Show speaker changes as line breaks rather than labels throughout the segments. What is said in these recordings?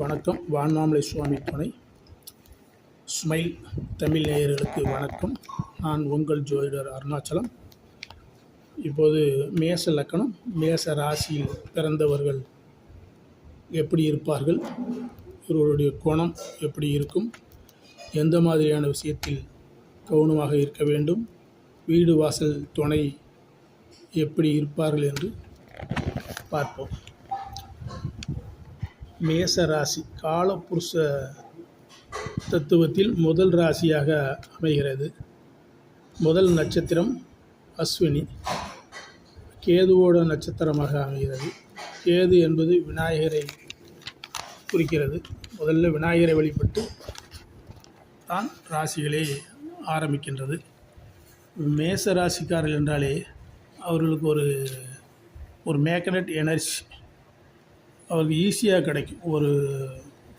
வணக்கம். வான்மாமலை சுவாமி துணை. ஸ்மைல் தமிழ் நேயர்களுக்கு வணக்கம். நான் உங்கள் ஜோதிடர் அருணாச்சலம். இப்போது மேச லக்கணம். மேச ராசியில் பிறந்தவர்கள் எப்படி இருப்பார்கள்? இவர்களுடைய குணம் எப்படி இருக்கும்? எந்த மாதிரியான விஷயத்தில் கவனமாக இருக்க வேண்டும்? வீடு வாசல் துணை எப்படி இருப்பார்கள் என்று பார்ப்போம். மேச ராசி காலப்புருஷ தத்துவத்தில் முதல் ராசியாக அமைகிறது. முதல் நட்சத்திரம் அஸ்வினி. கேதுவோட நட்சத்திரமாக அமைகிறது. கேது என்பது விநாயகரை குறிக்கிறது. முதல்ல விநாயகரை வழிபட்டு தான் ராசிகளே ஆரம்பிக்கின்றது. மேச ராசிக்காரர்கள் என்றாலே அவர்களுக்கு ஒரு ஒரு மேக்னட் எனர்ஜி அவருக்கு ஈஸியாக கிடைக்கும். ஒரு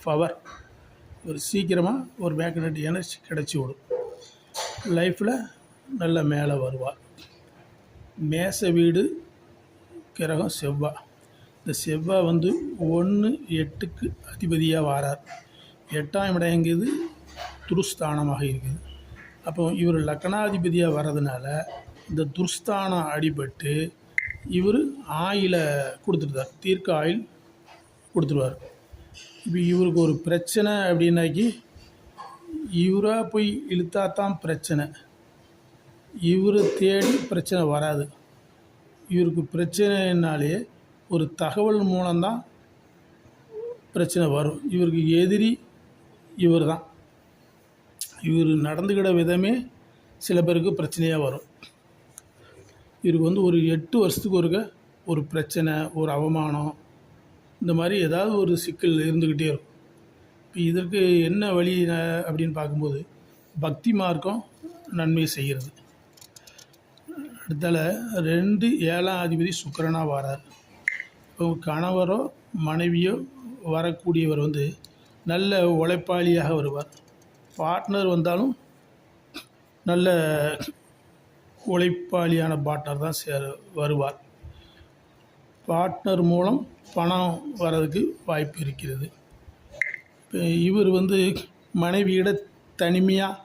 பவர் ஒரு சீக்கிரமாக ஒரு மேக்னெட் எனர்ஜி கிடச்சி விடும். லைஃப்பில் நல்ல மேலே வருவார் மேச வீடு கிரகம் செவ்வாய் இந்த செவ்வாய் வந்து ஒன்று எட்டுக்கு அதிபதியாக வாரார். எட்டாம் இடம் எங்குது துருஸ்தானமாக இருக்குது. அப்போ இவர் லக்னாதிபதியாக வர்றதுனால இந்த துர்ஸ்தானம் அடிபட்டு இவர் ஆயில கொடுத்துருந்தார் தீர்க்க ஆயில் கொடுத்துருவார். இப்போ இவருக்கு ஒரு பிரச்சனை அப்படின்னாக்கி இவராக போய் இழுத்தா தான் பிரச்சனை. இவர் தேடி பிரச்சனை வராது. இவருக்கு பிரச்சனைனாலே ஒரு தகவல் மூலம்தான் பிரச்சனை வரும். இவருக்கு எதிரி இவர் தான் இவர் நடந்துக்கிட விதமே சில பேருக்கு பிரச்சனையாக வரும். இவருக்கு வந்து ஒரு எட்டு வருஷத்துக்கு ஒருக்க ஒரு பிரச்சனை ஒரு அவமானம் இந்த மாதிரி ஏதாவது ஒரு சிக்கல் இருந்துக்கிட்டே இருக்கும். இப்போ இதற்கு என்ன வழி அப்படின்னு பார்க்கும்போது பக்தி மார்க்கம் நன்மை செய்கிறது. அடுத்தால ரெண்டு ஏழாம் அதிபதி சுக்கரனாக வரார். இப்போ கணவரோ மனைவியோ வரக்கூடியவர் வந்து நல்ல உழைப்பாளியாக வருவார். பார்ட்னர் வந்தாலும் நல்ல உழைப்பாளியான பார்ட்னர் தான் சே வருவார். பார்ட்னர் மூலம் பணம் வர்றதுக்கு வாய்ப்பு இருக்கிறது. இப்போ இவர் வந்து மனைவியிட தனிமையாக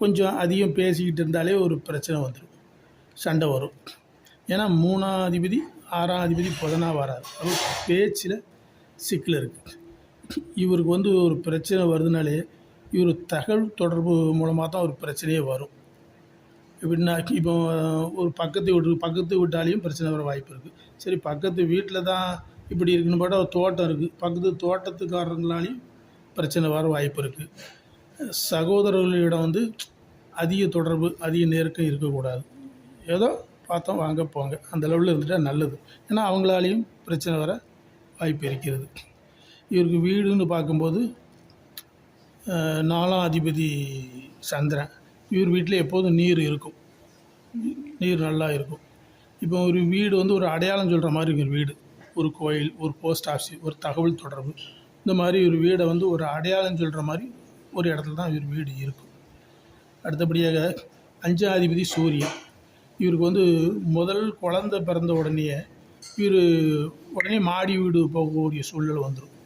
கொஞ்சம் அதிகம் பேசிக்கிட்டு இருந்தாலே ஒரு பிரச்சனை வந்துடும் சண்டை வரும். ஏன்னா மூணாம் அதிபதி ஆறாம் அதிபதி புதனாக வராது அது பேச்சில் சிக்கல் இருக்குது இவருக்கு வந்து ஒரு பிரச்சனை வருதுனாலே இவர் தகவல் தொடர்பு மூலமாக தான் ஒரு பிரச்சனையே வரும். எப்படின்னா இப்போ ஒரு பக்கத்து வீட்டு பக்கத்து வீட்டாலையும் பிரச்சனை வர வாய்ப்பு இருக்குது சரி பக்கத்து வீட்டில் தான் இப்படி இருக்குன்னு பார்த்தா ஒரு தோட்டம் இருக்குது பக்கத்து தோட்டத்துக்காரங்களாலையும் பிரச்சனை வர வாய்ப்பு இருக்குது சகோதரர்களிடம் வந்து அதிக தொடர்பு அதிக நெருக்கம் இருக்கக்கூடாது. ஏதோ பார்த்தோம் வாங்க போங்க. அந்த லெவலில் இருந்துட்டால் நல்லது. ஏன்னா அவங்களாலையும் பிரச்சனை வர வாய்ப்பு இருக்கிறது. இவருக்கு வீடுன்னு பார்க்கும்போது நாலாம் அதிபதி சந்திரன். இவர் வீட்டில் எப்போதும் நீர் இருக்கும். நீர் நல்லா இருக்கும். இப்போ ஒரு வீடு வந்து ஒரு அடையாளம் சொல்கிற மாதிரி இருக்கு வீடு. ஒரு கோயில் ஒரு போஸ்ட் ஆஃபீஸ் ஒரு தகவல் தொடர்பு. இந்த மாதிரி ஒரு வீடை வந்து ஒரு அடையாளம் சொல்கிற மாதிரி ஒரு இடத்துல தான் இவர் வீடு இருக்கும். அடுத்தபடியாக அஞ்சாதிபதி சூரியன். இவருக்கு வந்து முதல் குழந்த பிறந்த உடனே இவர் உடனே மாடி வீடு போகக்கூடிய சூழ்நிலை வந்துடும்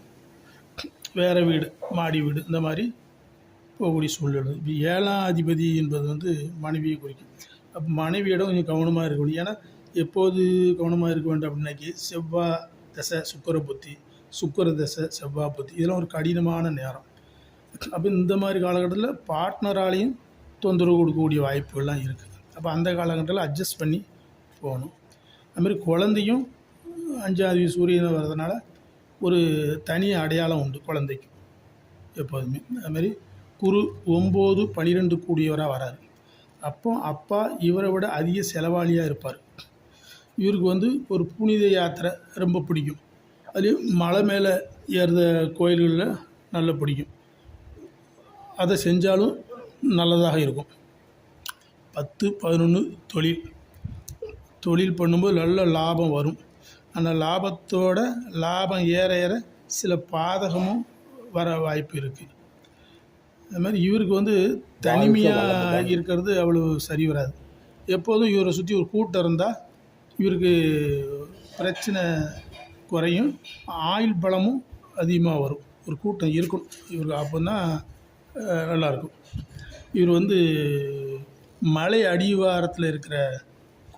வேறு வீடு மாடி வீடு இந்த மாதிரி போகக்கூடிய சூழ்நிலை. இப்போ ஏழாம் அதிபதி என்பது வந்து மனைவியை குறிக்கும். அப்போ மனைவியிடம் கொஞ்சம் கவனமாக இருக்க முடியும் ஏன்னா எப்போது கவனமாக இருக்க வேண்டும் அப்படின்னாக்கி செவ்வாய் தசை சுக்கர புத்தி சுக்கர தசை செவ்வாய் புத்தி இதெல்லாம் ஒரு கடினமான நேரம். அப்போ இந்த மாதிரி காலகட்டத்தில் பார்ட்னராலையும் தொந்தரவு கொடுக்கக்கூடிய வாய்ப்புகள்லாம் இருக்குது. அப்போ அந்த காலகட்டத்தில் அட்ஜஸ்ட் பண்ணி போகணும். அதுமாரி குழந்தையும் அஞ்சாவது சூரியன் வர்றதுனால ஒரு தனி அடையாளம் உண்டு குழந்தைக்கு எப்போதுமே. அதுமாதிரி குரு ஒம்பது பன்னிரெண்டு கூடியவராக வராரு. அப்போ அப்பா இவரை விட அதிக செலவாளியாக இருப்பார். இவருக்கு வந்து ஒரு புனித யாத்திரை ரொம்ப பிடிக்கும். அதுலேயும் மலை மேலே ஏறுத கோயில்களில் நல்ல பிடிக்கும். அதை செஞ்சாலும் நல்லதாக இருக்கும். பத்து பதினொன்று தொழில். தொழில் பண்ணும்போது நல்ல லாபம் வரும். அந்த லாபத்தோட லாபம் ஏற ஏற சில பாதகமும் வர வாய்ப்பு இருக்குது அது மாதிரி இவருக்கு வந்து தனிமையாக இருக்கிறது அவ்வளோ சரி வராது. எப்போதும் இவரை சுற்றி ஒரு கூட்டம் இருந்தால் இவருக்கு பிரச்சனை குறையும் ஆயுள் பலமும் அதிகமாக வரும். ஒரு கூட்டம் இருக்கணும். இவருக்கு அப்போ தான் நல்லாயிருக்கும். இவர் வந்து மலை அடிவாரத்தில் இருக்கிற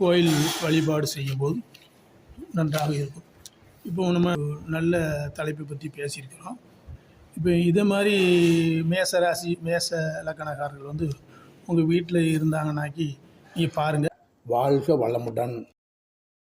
கோயில் வழிபாடு செய்யும்போது நன்றாக இருக்கும். இப்போ நம்ம நல்ல தலைப்பை பற்றி பேசியிருக்கிறோம். இப்போ இதே மாதிரி மேச ராசி மேச லக்கணக்காரர்கள் வந்து உங்கள் வீட்டில் இருந்தாங்கனாக்கி நீங்கள் பாருங்கள் வாழ்க வளமுடன்.